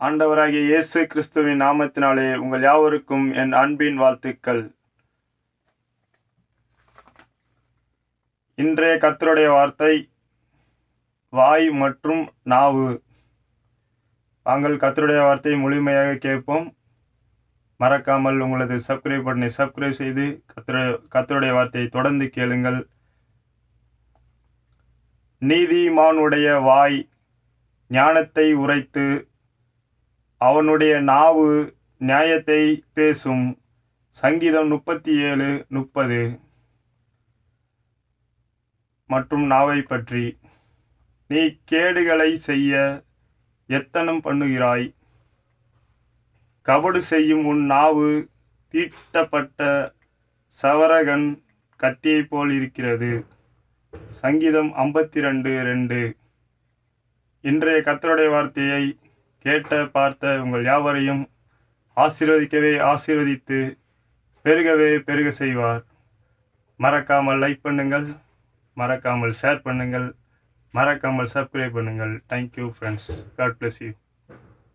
ஆண்டவராகிய இயேசு கிறிஸ்துவின் நாமத்தினாலே உங்கள் யாவருக்கும் என் அன்பின் வாழ்த்துக்கள். இன்றைய கத்தருடைய வார்த்தை வாய் மற்றும் நாவு. நாங்கள் கத்தருடைய வார்த்தையை முழுமையாக கேட்போம். மறக்காமல் உங்களது சப்ஸ்கிரைப் பட்டனை சப்ஸ்கிரைப் செய்து கத்தருடைய கத்தருடைய வார்த்தையை தொடர்ந்து கேளுங்கள். நீதிமானுடைய வாய் ஞானத்தை உரைத்து அவனுடைய நாவு நியாயத்தை பேசும். சங்கீதம் முப்பத்தி ஏழு முப்பது. மற்றும் நாவை பற்றி. நீ கேடுகளை செய்ய எத்தனம் பண்ணுகிறாய்? கபடு செய்யும் உன் நாவு தீட்டப்பட்ட சவரகன் கத்தியைப் போல் இருக்கிறது. சங்கீதம் ஐம்பத்தி ரெண்டு ரெண்டு. இன்றைய கத்தருடைய வார்த்தையை கேட்ட பார்த்த உங்கள் யாவரையும் ஆசீர்வதிக்கவே ஆசீர்வதித்து பெருகவே பெருக செய்வார். மறக்காமல் லைக் பண்ணுங்கள். மறக்காமல் ஷேர் பண்ணுங்கள். மறக்காமல் சப்ஸ்கிரைப் பண்ணுங்கள். Thank you friends God bless you